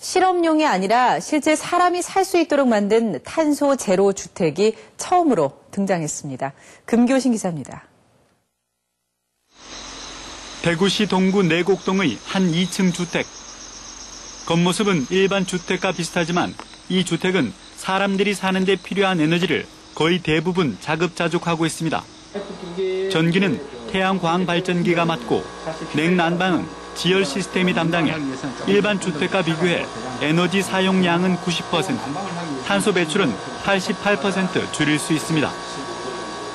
실험용이 아니라 실제 사람이 살 수 있도록 만든 탄소 제로 주택이 처음으로 등장했습니다. 금교신 기자입니다. 대구시 동구 내곡동의 한 2층 주택. 겉모습은 일반 주택과 비슷하지만 이 주택은 사람들이 사는데 필요한 에너지를 거의 대부분 자급자족하고 있습니다. 전기는 태양광 발전기가 맡고 냉난방은 지열 시스템이 담당해 일반 주택과 비교해 에너지 사용량은 90%, 탄소 배출은 88% 줄일 수 있습니다.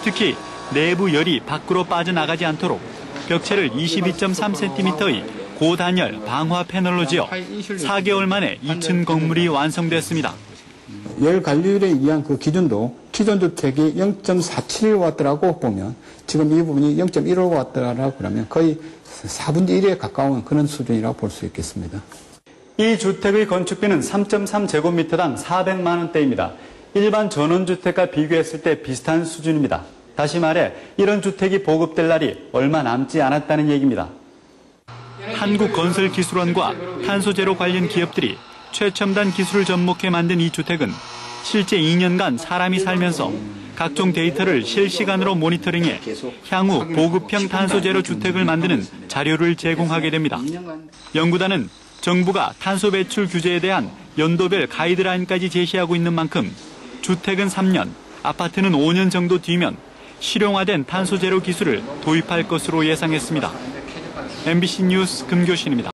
특히 내부 열이 밖으로 빠져나가지 않도록 벽체를 22.3cm의 고단열 방화 패널로 지어 4개월 만에 2층 건물이 완성됐습니다. 열 관리율에 의한 그 기준도 기존 주택이 0.47W라고 보면 지금 이 부분이 0.15W라고 그러면 거의 4분의 1에 가까운 그런 수준이라고 볼 수 있겠습니다. 이 주택의 건축비는 3.3제곱미터당 400만 원대입니다. 일반 전원주택과 비교했을 때 비슷한 수준입니다. 다시 말해 이런 주택이 보급될 날이 얼마 남지 않았다는 얘기입니다. 한국건설기술원과 탄소제로 관련 기업들이 최첨단 기술을 접목해 만든 이 주택은 실제 2년간 사람이 살면서 각종 데이터를 실시간으로 모니터링해 향후 보급형 탄소제로 주택을 만드는 자료를 제공하게 됩니다. 연구단은 정부가 탄소 배출 규제에 대한 연도별 가이드라인까지 제시하고 있는 만큼 주택은 3년, 아파트는 5년 정도 뒤면 실용화된 탄소 제로 기술을 도입할 것으로 예상했습니다. MBC 뉴스 금교신입니다.